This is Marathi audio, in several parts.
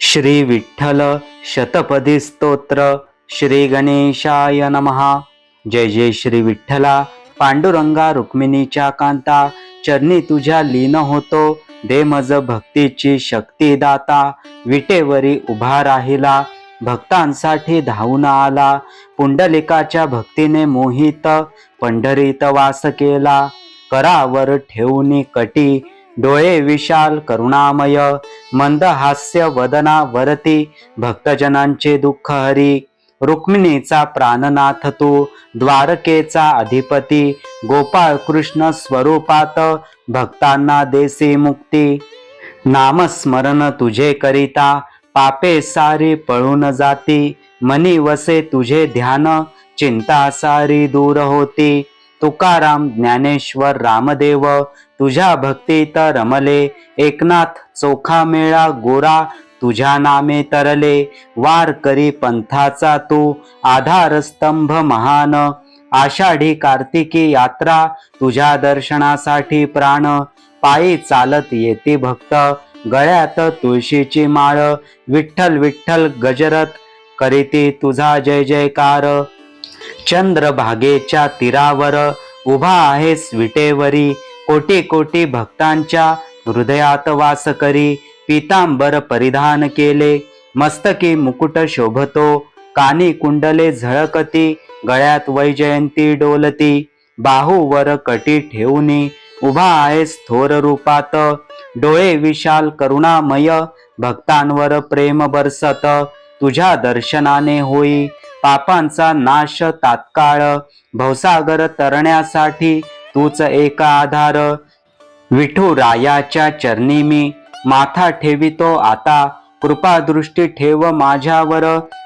श्री विठ्ठल शतपदी स्तोत्र श्री गणेशाय नमहा जय जय श्री विठ्ठला पांडुरंगा रुक्मिणीच्या कांता चरणी तुझ्या लीन होतो. दे मज भक्तीची शक्ती दाता विटेवरी उभा राहिला. भक्तांसाठी धावून आला. पुंडलिकाच्या भक्तीने मोहित पंढरीत वास केला. करावर ठेवून कटी डोळे विशाल करुणामय मंद हास्य वदना वरती भक्तजनांचे दुःख हरी रुक्मिणीचा प्राणनाथ तू द्वारकेचा अधिपती गोपाळ कृष्ण स्वरूपात भक्तांना देसी मुक्ती. नामस्मरण तुझे करिता पापे सारी पळून जाती मनी वसे तुझे ध्यान चिंता सारी दूर होती. तुकाराम ज्ञानेश्वर रामदेव तुझ्या भक्तीत रमले. एकनाथ चोखा मेळा गोरा तुझ्या नामे तरले. वार करी पंथाचा तू आधारस्तंभ महान. आषाढी कार्तिकी यात्रा तुझ्या दर्शनासाठी प्राण. पायी चालत येते भक्त गळ्यात तुळशीची माळ. विठ्ठल विठ्ठल गजरत करीती तुझा जय जयकार. चंद्रभागेच्या तीरावर उभा आहेस विटेवरी. कोटी कोटी भक्तांच्या हृदयात वास करी. पितांबर परिधान केले. मस्तकी मुकुट शोभतो. कानी कुंडले झळकती. गळ्यात वैजयंती डोलती. बाहूवर कटी ठेवूनी उभा आहेस थोर रूपात. डोळे विशाल करुणामय. भक्तांवर प्रेम बरसत. तुझ्या दर्शनाने होई. पापांचा नाश तात्काळ. भवसागर तरण्यासाठी तूच एक आधार. विठू रायाच्या चरणी मी माथा ठेवितो आता. कृपा दृष्टी ठेव माझ्यावर.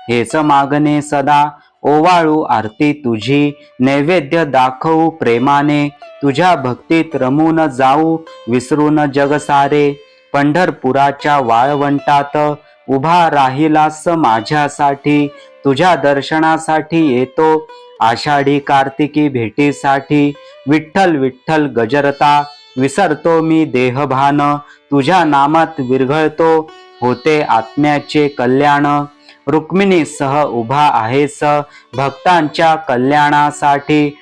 हेच मागणे सदा. ओवाळू आरती तुझी. नैवेद्य दाखवू प्रेमाने. तुझ्या भक्तीत रमून जाऊ. विसरून जग सारे. पंढरपुराच्या वाळवंटात उभा राहिलास माझ्यासाठी. तुझ्या दर्शनासाठी येतो. आषाढी कार्तिकी भेटीसाठी विठ्ठल विठ्ठल गजरता. विसरतो मी देहभान. तुझ्या नामात विरघळतो. होते आत्म्याचे कल्याण. रुक्मिणीसह उभा आहेस. भक्तांच्या कल्याणासाठी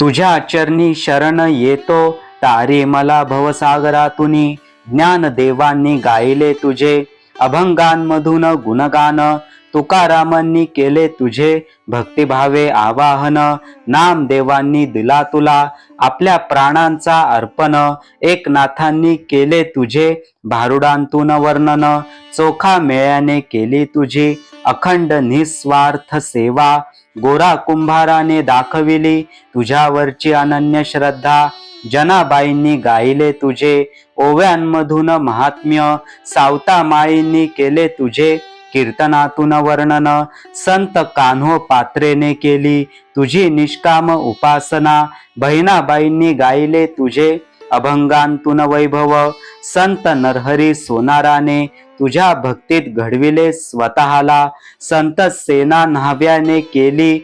तुझ्या चरणी शरण येतो. तारी मला भवसागरातुनी. ज्ञान देवांनी गायले तुझे. अभंगांमधून गुणगान तुकारामांनी केले तुझे भक्तिभावे आवाहन. नामदेवांनी दिला तुला आपल्या प्राणांचा अर्पण. एकनाथांनी केले तुझे भारुडांतून वर्णन. चोखा मेळ्याने केली तुझी अखंड निस्वार्थ सेवा. गोरा कुंभाराने दाखविली तुझ्यावरची अनन्य श्रद्धा. जनाबाईंनी गायले तुझे ओव्यांमधून महात्म्य सावता माईंनी केले तुझे. कीर्तनातून वर्णन संत कान्हो पात्रेने केली तुझी निष्काम उपासना. बहिणाबाईंनी गायले तुझे अभंगांतून वैभव. संत नरहरी सोनाराने तुझ्या भक्तीत घडविले स्वतःला. संत सेना न्हाव्याने केली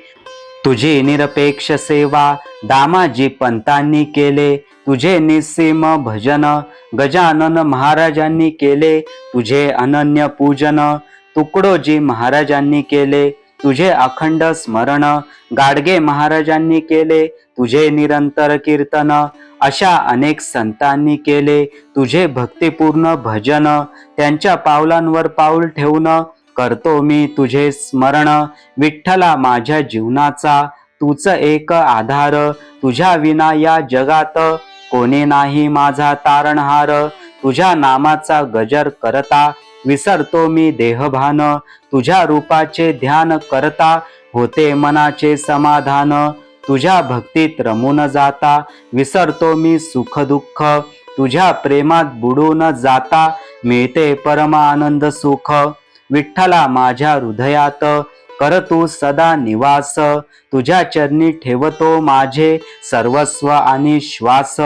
तुझी निरपेक्ष सेवा दामाजी पंतांनी केले तुझे निसीम भजन गजानन महाराजांनी केले तुझे अनन्य पूजन तुकडोजी महाराजांनी केले तुझे अखंड स्मरण गाडगे महाराजांनी केले तुझे निरंतर कीर्तन अशा अनेक संतांनी केले तुझे भक्तिपूर्ण भजन त्यांच्या पावलांवर पाऊल ठेवणं करतो मी तुझे स्मरण. विठ्ठला माझ्या जीवनाचा तूच एक आधार. तुझ्या विना या जगात कोणी नाही माझा तारणहार. तुझ्या नामाचा गजर करता विसरतो मी देहभान. तुझ्या रूपाचे ध्यान करता होते मनाचे समाधान. तुझ्या भक्तीत रमून जाता विसरतो मी सुख दुःख तुझ्या प्रेमात बुडून जाता मिळते परमानंद सुख. विठ्ठला माझ्या हृदयात कर तू सदा निवास. तुझ्या चरणी ठेवतो माझे सर्वस्व आणि श्वास.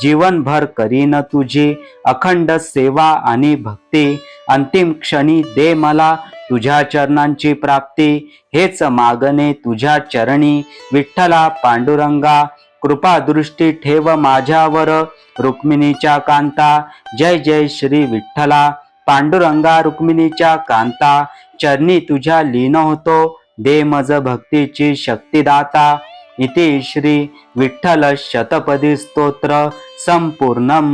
जीवनभर करीन तुझी अखंड सेवा आणि भक्ती. अंतिम क्षणी दे मला तुझ्या चरणांची प्राप्ती. हेच मागणे तुझ्या चरणी. विठ्ठला पांडुरंगा कृपादृष्टी ठेव माझ्यावर. रुक्मिणीच्या कांता जय जय श्री विठ्ठला. पांडुरंगा रुक्मिणीच्या कांता चरणी तुझ्या लीन होतो दे मज भक्तीची शक्तिदाता. इति श्री विठ्ठल शतपदी स्तोत्र संपूर्णम.